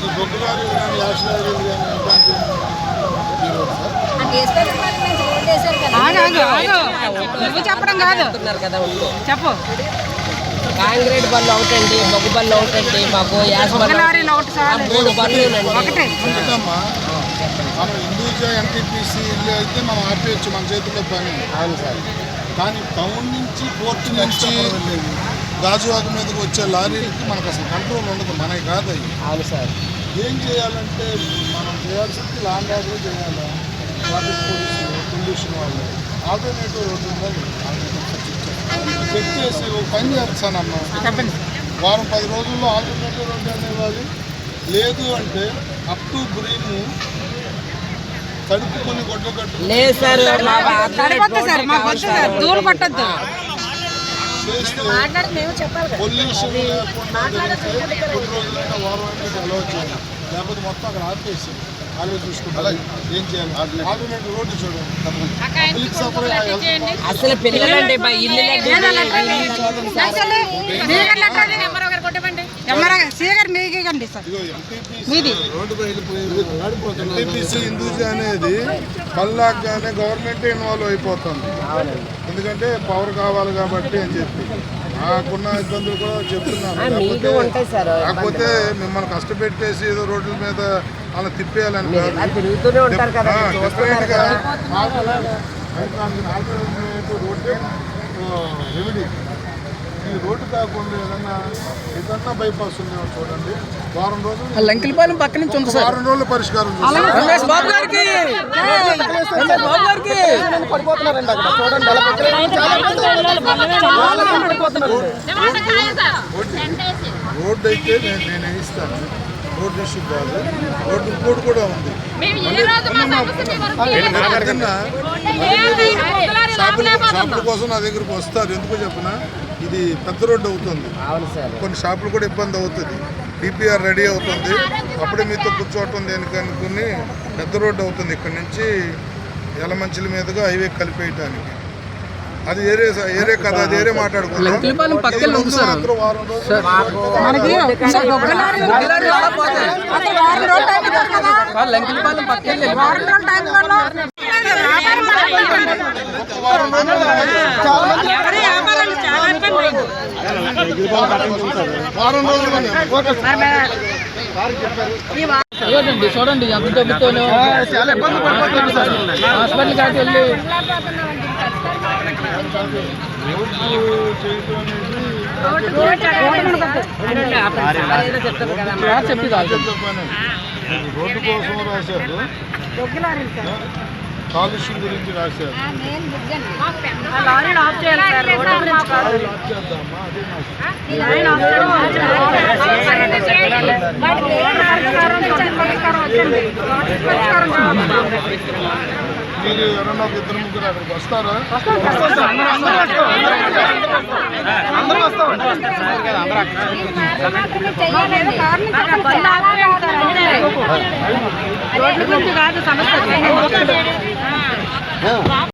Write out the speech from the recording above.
ఈ కానీ ash lorry నువ్వు చెప్పడం కాదు. అంటున్నారు కదా చెప్పు. కాంక్రీట్ బళ్ళు ఒకటండి బొగ్గు బళ్ళు ఒకటండి మాకు యాస్ మూడు బళ్ళు ఒకటే. మనం ఇండివిజువల్ ఎన్టీపీసీ ఇల్లు అయితే మనం ఆపేయచ్చు మన చేతిలో పని. అవును సార్. కానీ టౌన్ నుంచి పోర్ట్ నుంచి గాజువాక మీదకి వచ్చే లారీలకి మనకు అసలు కంట్రోల్ ఉండదు. మనకి కాదు అవి. అవును సార్. ఏం చేయాలంటే మనం చేయాల్సింది లాండ్ ఆర్డర్ చేయాలా? ట్రాఫిక్ పోలీసులు పొల్యూషన్ వాళ్ళు. ఆల్టర్నేటివ్ రోడ్డు ఉండాలి చెక్ చేసి ఒక పని చేస్తానమ్మా. వారం పది రోజుల్లో ఆల్టర్నేటివ్ రోడ్డు అని ఇవ్వాలి? లేదు అంటే అప్ టు గ్రీన్ తడుపుకొని గొడ్డ కట్టు లేదు మాకు సార్ దూరం పట్టద్దు. చేస్తే పొల్యూషన్ లేకుండా జరిగితే కొన్ని రోజులైనా వారం అనేది అలౌ చేయాలి లేకపోతే మొత్తం అక్కడ ఆపేసి వాళ్ళే చూసుకుంటారు ఏం చేయాలి? రోడ్డు చూడండి. అసలు పిల్లలండి మా ఇల్లు సీగర్ మీకండి సార్ మీది ఎన్టీపీసీ హిందూజీ అనేది పల్లాగానే గవర్నమెంట్ ఇన్వాల్వ్ అయిపోతుంది ఎందుకంటే పవర్ కావాలి కాబట్టి అని చెప్పి నాకున్న ఇబ్బందులు కూడా చెప్తున్నాను కాకపోతే మిమ్మల్ని కష్టపెట్టేసి ఏదో రోడ్ల మీద అలా తిప్పేయాలని కాదు అది తిరుగుతూనే ఉంటారు కదా ఆ, మీరు చూస్తున్నారు definitely గా కదా ఆల్టర్నేటివ్ ఆల్టర్నేటివ్ రోడ్డే రెమెడీ ఈ రోడ్డు కాకుండా ఏదన్నా ఏదన్నా బైపాస్ ఉందేమో చూడండి. వారం రోజులు లంకిలపాలెం పక్క నుంచి ఉంది సార్. వారం రోజులు పరిష్కారం రమేష్ బాబు గారికి. రమేష్ బాబు గారికి. పడిపోతున్నారండి అక్కడ చూడండి అలా పక్కన చాలా మంది పడిపోతున్నారు రోడ్డు అయితే నేను నేను వేయిస్తాను. రోడ్డు ఇష్యూ కాదు. రోడ్డు ఇంకోటి కూడా ఉంది. షాపుల కోసం నా దగ్గరికి వస్తారు. ఎందుకో చెప్పిన ఇది పెద్ద రోడ్డు అవుతుంది కొన్ని షాపులు కూడా ఇబ్బంది అవుతుంది డిపిఆర్ రెడీ అవుతుంది అప్పుడే మీతో కూర్చోవటం దేనికి అనుకుని పెద్ద రోడ్డు అవుతుంది ఇక్కడ నుంచి యలమంచిల మీదుగా హైవే కలిపేయటానికి అది ఏరే ఏరే కదా అది ఏరే. మాత్రం వారం రోజులు మనకి సార్ బొగ్గలారి బొగ్గలారి అలా పోతాయి. అసలు వారం రోజులు టైం ఇవ్వరు కదా ఆ లంకిలపాలెం పక్కనే వారం రోజులు టైం ఇవ్వాలి వ్యాపారం పట్టుకుంటుంది. ఎవరు వ్యాపారాలు చాలా ఇబ్బంది అయింది. వారం రోజులు చూడండి చూడండి ఎంత సార్ హాస్పిటల్ కాడికి వెళ్ళి చెప్తాను కదా సార్ చెప్పి కాదు రోడ్డు కోసం రాశారు. కాలుష్యం గురించి రాశారు. మీరు ఎవరన్నా ఒక ఇద్దరు ముగ్గురు అక్కడికి వస్తారా. రోడ్ల గురించి కాదు సమస్య হ্যাঁ